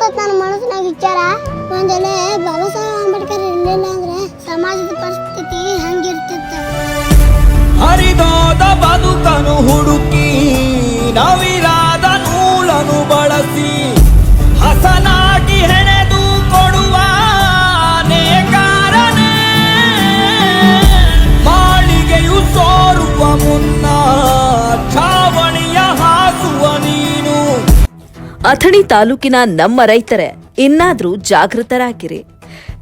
ಬರ್ತದ ನನ್ನ ಮನಸ್ಸಿನಾಗ ವಿಚಾರ. ಒಂದೆಲೆ ಬಾಬಾ ಸಾಹೇಬ್ ಅಂಬೇಡ್ಕರ್ ಇರಲಿಲ್ಲ ಅಂದ್ರೆ ಸಮಾಜದ ಪರಿಸ್ಥಿತಿ ಹಂಗಿರ್ತಿತ್ತು ಹರಿದೋದ ಬದುಕನು ಹುಡುಕಿ ನವಿರಾದ ಅಥಣಿ ತಾಲೂಕಿನ ನಮ್ಮ ರೈತರೇ, ಇನ್ನಾದ್ರೂ ಜಾಗೃತರಾಗಿರಿ.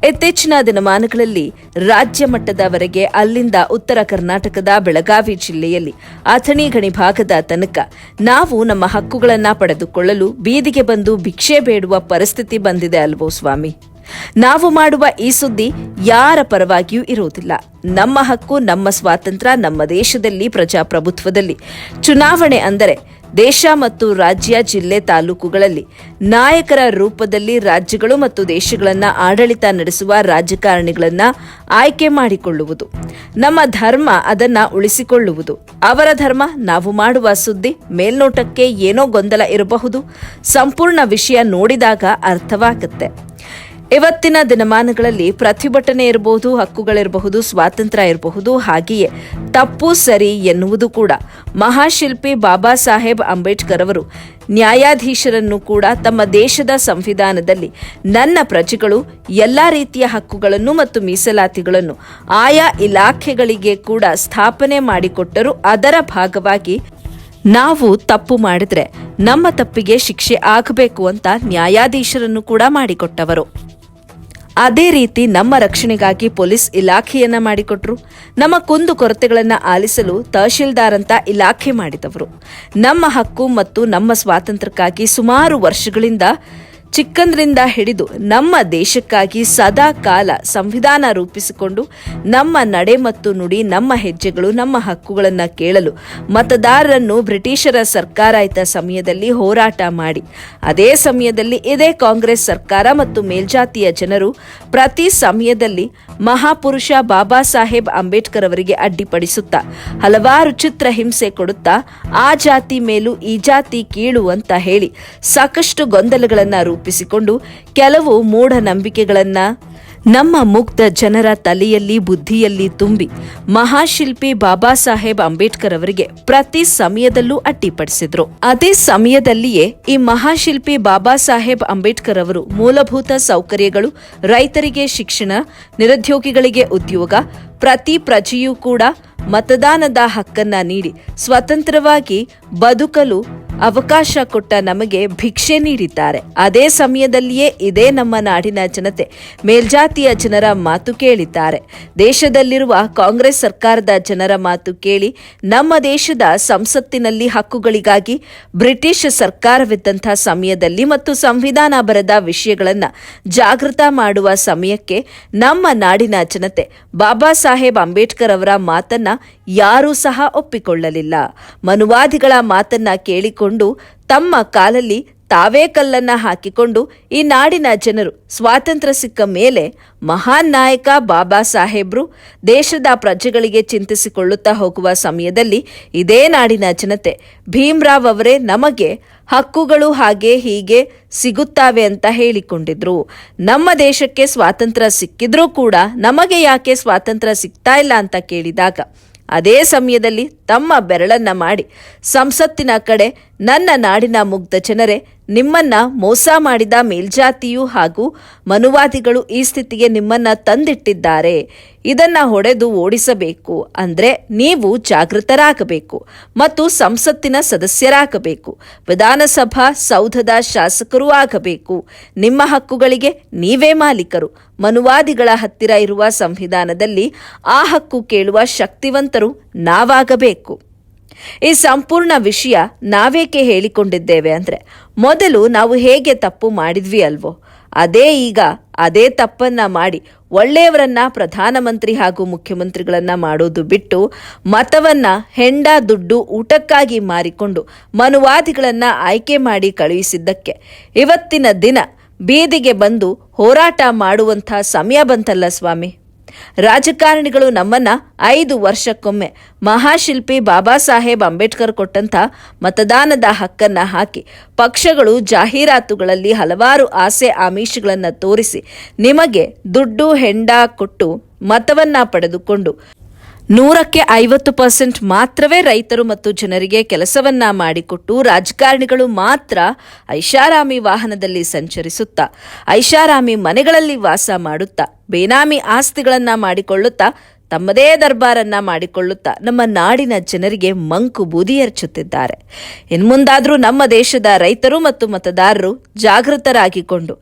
ಇತ್ತೀಚಿನ ದಿನಮಾನಗಳಲ್ಲಿ ರಾಜ್ಯ ಮಟ್ಟದವರೆಗೆ ಅಲ್ಲಿಂದ ಉತ್ತರ ಕರ್ನಾಟಕದ ಬೆಳಗಾವಿ ಜಿಲ್ಲೆಯಲ್ಲಿ ಅಥಣಿ ಗಣಿ ಭಾಗದ ತನಕ ನಾವು ನಮ್ಮ ಹಕ್ಕುಗಳನ್ನ ಪಡೆದುಕೊಳ್ಳಲು ಬೀದಿಗೆ ಬಂದು ಭಿಕ್ಷೆ ಬೇಡುವ ಪರಿಸ್ಥಿತಿ ಬಂದಿದೆ ಅಲ್ವೋ ಸ್ವಾಮಿ? ನಾವು ಮಾಡುವ ಈ ಸುದ್ದಿ ಯಾರ ಪರವಾಗಿಯೂ ಇರುವುದಿಲ್ಲ. ನಮ್ಮ ಹಕ್ಕು, ನಮ್ಮ ಸ್ವಾತಂತ್ರ್ಯ, ನಮ್ಮ ದೇಶದಲ್ಲಿ, ಪ್ರಜಾಪ್ರಭುತ್ವದಲ್ಲಿ. ಚುನಾವಣೆ ಅಂದರೆ ದೇಶ ಮತ್ತು ರಾಜ್ಯ, ಜಿಲ್ಲೆ, ತಾಲೂಕುಗಳಲ್ಲಿ ನಾಯಕರ ರೂಪದಲ್ಲಿ ರಾಜ್ಯಗಳು ಮತ್ತು ದೇಶಗಳನ್ನ ಆಡಳಿತ ನಡೆಸುವ ರಾಜಕಾರಣಿಗಳನ್ನ ಆಯ್ಕೆ ಮಾಡಿಕೊಳ್ಳುವುದು. ನಮ್ಮ ಧರ್ಮ ಅದನ್ನ ಉಳಿಸಿಕೊಳ್ಳುವುದು. ಅವರ ಧರ್ಮ ನಾವು ಮಾಡುವ ಸುದ್ದಿ ಮೇಲ್ನೋಟಕ್ಕೆ ಏನೋ ಗೊಂದಲ ಇರಬಹುದು. ಸಂಪೂರ್ಣ ವಿಷಯ ನೋಡಿದಾಗ ಅರ್ಥವಾಗುತ್ತೆ. ಇವತ್ತಿನ ದಿನಮಾನಗಳಲ್ಲಿ ಪ್ರತಿಭಟನೆ ಇರಬಹುದು, ಹಕ್ಕುಗಳಿರಬಹುದು, ಸ್ವಾತಂತ್ರ್ಯ ಇರಬಹುದು, ಹಾಗೆಯೇ ತಪ್ಪು ಸರಿ ಎನ್ನುವುದು ಕೂಡ. ಮಹಾಶಿಲ್ಪಿ ಬಾಬಾ ಸಾಹೇಬ್ ಅಂಬೇಡ್ಕರ್ ಅವರು ನ್ಯಾಯಾಧೀಶರನ್ನು ಕೂಡ ತಮ್ಮ ದೇಶದ ಸಂವಿಧಾನದಲ್ಲಿ ನನ್ನ ಪ್ರಜೆಗಳು ಎಲ್ಲ ರೀತಿಯ ಹಕ್ಕುಗಳನ್ನು ಮತ್ತು ಮೀಸಲಾತಿಗಳನ್ನು ಆಯಾ ಇಲಾಖೆಗಳಿಗೆ ಕೂಡ ಸ್ಥಾಪನೆ ಮಾಡಿಕೊಟ್ಟರು. ಅದರ ಭಾಗವಾಗಿ ನಾವು ತಪ್ಪು ಮಾಡಿದ್ರೆ ನಮ್ಮ ತಪ್ಪಿಗೆ ಶಿಕ್ಷೆ ಆಗಬೇಕು ಅಂತ ನ್ಯಾಯಾಧೀಶರನ್ನು ಕೂಡ ಮಾಡಿಕೊಟ್ಟವರು. ಅದೇ ರೀತಿ ನಮ್ಮ ರಕ್ಷಣೆಗಾಗಿ ಪೊಲೀಸ್ ಇಲಾಖೆಯನ್ನ ಮಾಡಿಕೊಟ್ರು. ನಮ್ಮ ಕುಂದು ಕೊರತೆಗಳನ್ನ ಆಲಿಸಲು ತಹಶೀಲ್ದಾರ್ ಅಂತ ಇಲಾಖೆ ಮಾಡಿದವರು. ನಮ್ಮ ಹಕ್ಕು ಮತ್ತು ನಮ್ಮ ಸ್ವಾತಂತ್ರ್ಯಕ್ಕಾಗಿ ಸುಮಾರು ವರ್ಷಗಳಿಂದ ಚಿಕ್ಕಂದ್ರಿಂದ ಹಿಡಿದು ನಮ್ಮ ದೇಶಕ್ಕಾಗಿ ಸದಾ ಕಾಲ ಸಂವಿಧಾನ ರೂಪಿಸಿಕೊಂಡು ನಮ್ಮ ನಡೆ ಮತ್ತು ನುಡಿ, ನಮ್ಮ ಹೆಜ್ಜೆಗಳು, ನಮ್ಮ ಹಕ್ಕುಗಳನ್ನು ಕೇಳಲು ಮತದಾರರನ್ನು ಬ್ರಿಟಿಷರ ಸರ್ಕಾರ ಇದ್ದ ಸಮಯದಲ್ಲಿ ಹೋರಾಟ ಮಾಡಿ. ಅದೇ ಸಮಯದಲ್ಲಿ ಇದೇ ಕಾಂಗ್ರೆಸ್ ಸರ್ಕಾರ ಮತ್ತು ಮೇಲ್ಜಾತಿಯ ಜನರು ಪ್ರತಿ ಸಮಯದಲ್ಲಿ ಮಹಾಪುರುಷ ಬಾಬಾ ಸಾಹೇಬ್ ಅಂಬೇಡ್ಕರ್ ಅವರಿಗೆ ಅಡ್ಡಿಪಡಿಸುತ್ತಾ, ಹಲವಾರು ಚಿತ್ರ ಹಿಂಸೆ ಕೊಡುತ್ತಾ, ಆ ಜಾತಿ ಮೇಲೂ ಈ ಜಾತಿ ಕೀಳು ಅಂತ ಹೇಳಿ ಸಾಕಷ್ಟು ಗೊಂದಲಗಳನ್ನ ರೂಪಿಸಿಕೊಂಡು ಕೆಲವು ಮೂಢನಂಬಿಕೆಗಳನ್ನ ನಮ್ಮ ಮುಕ್ತ ಜನರ ತಲೆಯಲ್ಲಿ ಬುದ್ಧಿಯಲ್ಲಿ ತುಂಬಿ ಮಹಾಶಿಲ್ಪಿ ಬಾಬಾ ಸಾಹೇಬ್ ಅಂಬೇಡ್ಕರ್ ಅವರಿಗೆ ಪ್ರತಿ ಸಮಯದಲ್ಲೂ ಅಟ್ಟಿಪಡಿಸಿದ್ರು. ಅದೇ ಸಮಯದಲ್ಲಿಯೇ ಈ ಮಹಾಶಿಲ್ಪಿ ಬಾಬಾ ಸಾಹೇಬ್ ಅಂಬೇಡ್ಕರ್ ಅವರು ಮೂಲಭೂತ ಸೌಕರ್ಯಗಳು, ರೈತರಿಗೆ ಶಿಕ್ಷಣ, ನಿರುದ್ಯೋಗಿಗಳಿಗೆ ಉದ್ಯೋಗ, ಪ್ರತಿ ಪ್ರಜೆಯೂ ಕೂಡ ಮತದಾನದ ಹಕ್ಕನ್ನ ನೀಡಿ ಸ್ವತಂತ್ರವಾಗಿ ಬದುಕಲು ಅವಕಾಶ ಕೊಟ್ಟ ನಮಗೆ ಭಿಕ್ಷೆ ನೀಡಿದ್ದಾರೆ. ಅದೇ ಸಮಯದಲ್ಲಿಯೇ ಇದೇ ನಮ್ಮ ನಾಡಿನ ಜನತೆ, ಮೇಲ್ಜಾತಿಯ ಜನರ ಮಾತು ಕೇಳಿದ್ದಾರೆ. ದೇಶದಲ್ಲಿರುವ ಕಾಂಗ್ರೆಸ್ ಸರ್ಕಾರದ ಜನರ ಮಾತು ಕೇಳಿ, ನಮ್ಮ ದೇಶದ ಸಂಸತ್ತಿನಲ್ಲಿ ಹಕ್ಕುಗಳಿಗಾಗಿ ಬ್ರಿಟಿಷ್ ಸರ್ಕಾರವಿದ್ದಂಥ ಸಮಯದಲ್ಲಿ ಮತ್ತು ಸಂವಿಧಾನ ಬರೆದ ವಿಷಯಗಳನ್ನು ಜಾಗೃತ ಮಾಡುವ ಸಮಯಕ್ಕೆ ನಮ್ಮ ನಾಡಿನ ಜನತೆ, ಬಾಬಾ ಸಾಹೇಬ್ ಅಂಬೇಡ್ಕರ್ ಅವರ ಮಾತನ್ನ ಯಾರೂ ಸಹ ಒಪ್ಪಿಕೊಳ್ಳಲಿಲ್ಲ. ಮನುವಾದಿಗಳ ಮಾತನ್ನ ಕೇಳಿಕೊಂಡು ತಮ್ಮ ಕಾಲಲ್ಲಿ ತಾವೇ ಕಲ್ಲನ್ನ ಹಾಕಿಕೊಂಡು ಈ ನಾಡಿನ ಜನರು ಸ್ವಾತಂತ್ರ್ಯ ಸಿಕ್ಕ ಮೇಲೆ ಮಹಾನ್ ನಾಯಕ ಬಾಬಾ ಸಾಹೇಬ್ರು ದೇಶದ ಪ್ರಜೆಗಳಿಗೆ ಚಿಂತಿಸಿಕೊಳ್ಳುತ್ತಾ ಹೋಗುವ ಸಮಯದಲ್ಲಿ ಇದೇ ನಾಡಿನ ಜನತೆ ಭೀಮ್ರಾವ್ ಅವರೇ ನಮಗೆ ಹಕ್ಕುಗಳು ಹಾಗೆ ಹೀಗೆ ಸಿಗುತ್ತವೆ ಅಂತ ಹೇಳಿಕೊಂಡಿದ್ರು. ನಮ್ಮ ದೇಶಕ್ಕೆ ಸ್ವಾತಂತ್ರ್ಯ ಸಿಕ್ಕಿದ್ರೂ ಕೂಡ ನಮಗೆ ಯಾಕೆ ಸ್ವಾತಂತ್ರ್ಯ ಸಿಗ್ತಾ ಇಲ್ಲ ಅಂತ ಕೇಳಿದಾಗ ಅದೇ ಸಮಯದಲ್ಲಿ ತಮ್ಮ ಬೆರಳನ್ನ ಮಾಡಿ ಸಂಸತ್ತಿನ ಕಡೆ ನನ್ನ ನಾಡಿನ ಮುಗ್ಧ ಜನರೇ ನಿಮ್ಮನ್ನ ಮೋಸ ಮಾಡಿದ ಮೇಲ್ಜಾತಿಯು ಹಾಗೂ ಮನುವಾದಿಗಳು ಈ ಸ್ಥಿತಿಗೆ ನಿಮ್ಮನ್ನ ತಂದಿಟ್ಟಿದ್ದಾರೆ. ಇದನ್ನ ಹೊಡೆದು ಓಡಿಸಬೇಕು. ಅಂದ್ರೆ ನೀವು ಜಾಗೃತರಾಗಬೇಕು ಮತ್ತು ಸಂಸತ್ತಿನ ಸದಸ್ಯರಾಗಬೇಕು. ವಿಧಾನಸಭಾ ಸೌಧದ ಶಾಸಕರೂ ಆಗಬೇಕು. ನಿಮ್ಮ ಹಕ್ಕುಗಳಿಗೆ ನೀವೇ ಮಾಲೀಕರು. ಮನುವಾದಿಗಳ ಹತ್ತಿರ ಇರುವ ಸಂವಿಧಾನದಲ್ಲಿ ಆ ಹಕ್ಕು ಕೇಳುವ ಶಕ್ತಿವಂತರು ನಾವಾಗಬೇಕು. ಈ ಸಂಪೂರ್ಣ ವಿಷಯ ನಾವೇಕೆ ಹೇಳಿಕೊಂಡಿದ್ದೇವೆ ಅಂದ್ರೆ, ಮೊದಲು ನಾವು ಹೇಗೆ ತಪ್ಪು ಮಾಡಿದ್ವಿ ಅಲ್ವೋ? ಅದೇ ಈಗ ಅದೇ ತಪ್ಪನ್ನ ಮಾಡಿ ಒಳ್ಳೆಯವರನ್ನ, ಪ್ರಧಾನಮಂತ್ರಿ ಹಾಗೂ ಮುಖ್ಯಮಂತ್ರಿಗಳನ್ನ ಮಾಡೋದು ಬಿಟ್ಟು, ಮತವನ್ನ ಹೆಂಡ ದುಡ್ಡು ಊಟಕ್ಕಾಗಿ ಮಾರಿಕೊಂಡು ಮನುವಾದಿಗಳನ್ನ ಆಯ್ಕೆ ಮಾಡಿ ಕಳುಹಿಸಿದ್ದಕ್ಕೆ ಇವತ್ತಿನ ದಿನ ಬೀದಿಗೆ ಬಂದು ಹೋರಾಟ ಮಾಡುವಂಥ ಸಮಯ ಬಂತಲ್ಲ ಸ್ವಾಮಿ. ರಾಜಕಾರಣಿಗಳು ನಮ್ಮನ್ನ ಐದು ವರ್ಷಕ್ಕೊಮ್ಮೆ ಮಹಾಶಿಲ್ಪಿ ಬಾಬಾ ಸಾಹೇಬ್ ಅಂಬೇಡ್ಕರ್ ಕೊಟ್ಟಂತ ಮತದಾನದ ಹಕ್ಕನ್ನ ಹಾಕಿ ಪಕ್ಷಗಳು ಜಾಹೀರಾತುಗಳಲ್ಲಿ ಹಲವಾರು ಆಸೆ ಆಮಿಷಗಳನ್ನ ತೋರಿಸಿ ನಿಮಗೆ ದುಡ್ಡು ಹೆಂಡ ಕೊಟ್ಟು ಮತವನ್ನ ಪಡೆದುಕೊಂಡು ನೂರಕ್ಕೆ ಐವತ್ತು ಪರ್ಸೆಂಟ್ ಮಾತ್ರವೇ ರೈತರು ಮತ್ತು ಜನರಿಗೆ ಕೆಲಸವನ್ನ ಮಾಡಿಕೊಟ್ಟು ರಾಜಕಾರಣಿಗಳು ಮಾತ್ರ ಐಷಾರಾಮಿ ವಾಹನದಲ್ಲಿ ಸಂಚರಿಸುತ್ತಾ, ಐಷಾರಾಮಿ ಮನೆಗಳಲ್ಲಿ ವಾಸ ಮಾಡುತ್ತಾ, ಬೇನಾಮಿ ಆಸ್ತಿಗಳನ್ನ ಮಾಡಿಕೊಳ್ಳುತ್ತಾ, ತಮ್ಮದೇ ದರ್ಬಾರನ್ನ ಮಾಡಿಕೊಳ್ಳುತ್ತಾ ನಮ್ಮ ನಾಡಿನ ಜನರಿಗೆ ಮಂಕು ಬೂದಿ ಎರಚುತ್ತಿದ್ದಾರೆ ಇನ್ಮುಂದಾದ್ರೂ ನಮ್ಮ ದೇಶದ ರೈತರು ಮತ್ತು ಮತದಾರರು ಜಾಗೃತರಾಗಿಕೊಂಡು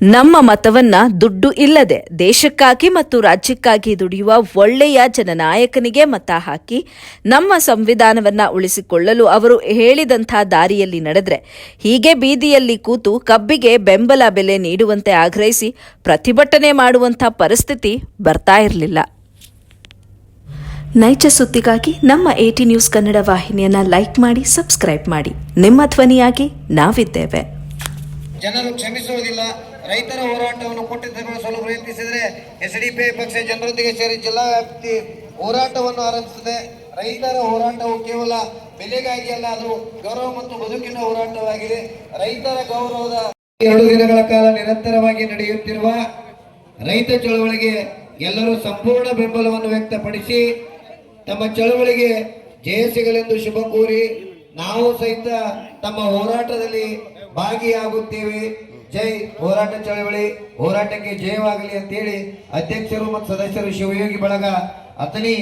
ನಮ್ಮ ಮತವನ್ನ ದುಡ್ಡು ಇಲ್ಲದೆ ದೇಶಕ್ಕಾಗಿ ಮತ್ತು ರಾಜ್ಯಕ್ಕಾಗಿ ದುಡಿಯುವ ಒಳ್ಳೆಯ ಜನನಾಯಕನಿಗೆ ಮತ ಹಾಕಿ ನಮ್ಮ ಸಂವಿಧಾನವನ್ನ ಉಳಿಸಿಕೊಳ್ಳಲು ಅವರು ಹೇಳಿದಂಥ ದಾರಿಯಲ್ಲಿ ನಡೆದರೆ ಹೀಗೆ ಬೀದಿಯಲ್ಲಿ ಕೂತು ಕಬ್ಬಿಗೆ ಬೆಂಬಲ ಬೆಲೆ ನೀಡುವಂತೆ ಆಗ್ರಹಿಸಿ ಪ್ರತಿಭಟನೆ ಮಾಡುವಂಥ ಪರಿಸ್ಥಿತಿ ಬರ್ತಾ ಇರಲಿಲ್ಲ. ನೈಜ ಸುದ್ದಿಗಾಗಿ ನಮ್ಮ ಏಟಿ ನ್ಯೂಸ್ ಕನ್ನಡ ವಾಹಿನಿಯನ್ನ ಲೈಕ್ ಮಾಡಿ, ಸಬ್ಸ್ಕ್ರೈಬ್ ಮಾಡಿ. ನಿಮ್ಮ ಧ್ವನಿಯಾಗಿ ನಾವಿದ್ದೇವೆ. ಜನರು ಕ್ಷಮಿಸುವುದಿಲ್ಲ. ರೈತರ ಹೋರಾಟವನ್ನು ಕೊಟ್ಟಿದ್ದಗೊಳಿಸಲು ಪ್ರಯತ್ನಿಸಿದರೆ ಎಸ್ ಡಿ ಪಿ ಐ ಪಕ್ಷ ಜನರೊಂದಿಗೆ ಸೇರಿ ಜಿಲ್ಲಾ ವ್ಯಾಪ್ತಿ ಹೋರಾಟವನ್ನು ಆರಂಭಿಸಿದೆ ರೈತರ ಹೋರಾಟವು ಕೇವಲ ಬೆಲೆಗಾಗಿ ಅಲ್ಲ, ಅದು ಗೌರವ ಮತ್ತು ಬದುಕಿನ ಹೋರಾಟವಾಗಿದೆ. ರೈತರ ಗೌರವದ ಎರಡು ದಿನಗಳ ಕಾಲ ನಿರಂತರವಾಗಿ ನಡೆಯುತ್ತಿರುವ ರೈತ ಚಳವಳಿಗೆ ಎಲ್ಲರೂ ಸಂಪೂರ್ಣ ಬೆಂಬಲವನ್ನು ವ್ಯಕ್ತಪಡಿಸಿ, ತಮ್ಮ ಚಳವಳಿಗೆ ಜಯ ಸಿಗಲೆಂದು ಶುಭ ಕೋರಿ ನಾವು ಸಹಿತ ತಮ್ಮ ಹೋರಾಟದಲ್ಲಿ ಭಾಗಿಯಾಗುತ್ತೇವೆ. ಜೈ ಹೋರಾಟ ಚಳವಳಿ, ಹೋರಾಟಕ್ಕೆ ಜಯವಾಗಲಿ ಅಂತೇಳಿ ಅಧ್ಯಕ್ಷರು ಮತ್ತು ಸದಸ್ಯರು ಶಿವಯೋಗಿ ಬಳಗ ಅತನಿ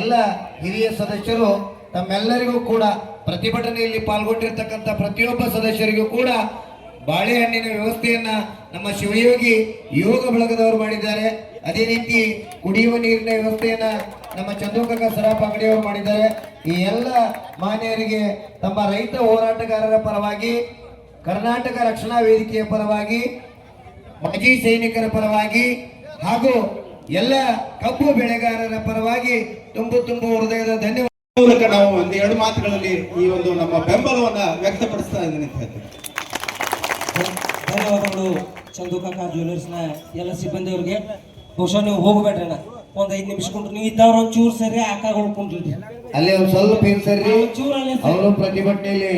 ಎಲ್ಲ ಹಿರಿಯ ಸದಸ್ಯರು ತಮ್ಮೆಲ್ಲರಿಗೂ ಕೂಡ ಪ್ರತಿಭಟನೆಯಲ್ಲಿ ಪಾಲ್ಗೊಂಡಿರ್ತಕ್ಕಂಥ ಪ್ರತಿಯೊಬ್ಬ ಸದಸ್ಯರಿಗೂ ಕೂಡ ಬಾಳೆಹಣ್ಣಿನ ವ್ಯವಸ್ಥೆಯನ್ನ ನಮ್ಮ ಶಿವಯೋಗಿ ಯೋಗ ಬಳಗದವರು ಮಾಡಿದ್ದಾರೆ. ಅದೇ ರೀತಿ ಕುಡಿಯುವ ನೀರಿನ ವ್ಯವಸ್ಥೆಯನ್ನ ನಮ್ಮ ಚಂದ್ರಕಾಕ ಸರಾಪ ಅಂಗಡಿಯವರು ಮಾಡಿದ್ದಾರೆ. ಈ ಎಲ್ಲ ಮಾನ್ಯರಿಗೆ ತಮ್ಮ ರೈತ ಹೋರಾಟಗಾರರ ಪರವಾಗಿ ಕರ್ನಾಟಕ ರಕ್ಷಣಾ ವೇದಿಕೆಯ ಪರವಾಗಿ ಮಾಜಿ ಸೈನಿಕರ ಪರವಾಗಿ ಹಾಗೂ ಎಲ್ಲ ಕಬ್ಬು ಬೆಳೆಗಾರರ ಪರವಾಗಿ ತುಂಬು ತುಂಬು ಹೃದಯದ ಧನ್ಯವಾದ ಮೂಲಕ ನಾವು ಒಂದು ಎರಡು ಮಾತುಗಳಲ್ಲಿ ಈ ಒಂದು ನಮ್ಮ ಬೆಂಬಲವನ್ನು ವ್ಯಕ್ತಪಡಿಸ್ತಾ ಇದ್ದೀನಿ ಅಂತ ಹೇಳ್ತೀನಿ. ಧನ್ಯವಾದಗಳು ಚಂದು ಕಾಕಾ ಜ್ಯುವೆಲರ್ಸ್ನ ಎಲ್ಲ ಸಿಬ್ಬಂದಿಯವ್ರಿಗೆ. ಬಹುಶಃ ನೀವು ಹೋಗಬೇಡ್ರಿ ಅಣ್ಣ. ಒಂದ್ ಐದ್ ನಿಮಿಷ ಕುಂಟ್ರು ನೀವು ಇದ್ದವ್ರ ಒಂದ್ ಚೂರು ಸರಿ ಹಾಕಾಗ ಕುಂಟ್ರಿ ಅಲ್ಲಿ ಒಂದ್ ಸ್ವಲ್ಪ ಏನ್ ಸರಿ. ಅವರು ಪ್ರತಿಭಟನೆಯಲ್ಲಿ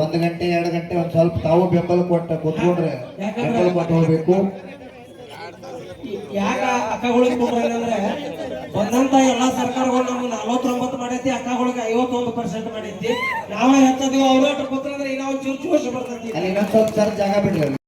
ಒಂದು ಗಂಟೆ ಎರಡು ಗಂಟೆ ಒಂದ್ ಸ್ವಲ್ಪ ತಾವು ಬೆಂಬಲ ಕೊಟ್ಟ ಕೂತ್ಕೊಂಡ್ರೆ ಬೆಂಬಲ ಕೊಟ್ಟು ಹೋಗ್ಬೇಕು. ಯಾಕ ಅಕ್ಕಗಳಿಗೆ ಬಂದಂತ ಎಲ್ಲಾ ಸರ್ಕಾರಗಳು ನಮ್ಗೆ ನಲವತ್ತೊಂಬತ್ತು ಮಾಡೈತಿ ಅಕ್ಕಗಳಿಗೆ ಐವತ್ತೊಂದು ಪರ್ಸೆಂಟ್ ಮಾಡೈತಿ. ನಾವೇ ಹೆಚ್ಚದಿವ ಅವ್ರು ಅಂದ್ರೆ ಚೂರ್ ಒಂದ್ ಚೂರು ಚೂರು ಬರ್ತೈತಿ. ಅಲ್ಲಿ ಇನ್ನೊಂದ್ ಸ್ವಲ್ಪ ಸರ್ ಜಾಗ ಬಿಡ್ರಿ.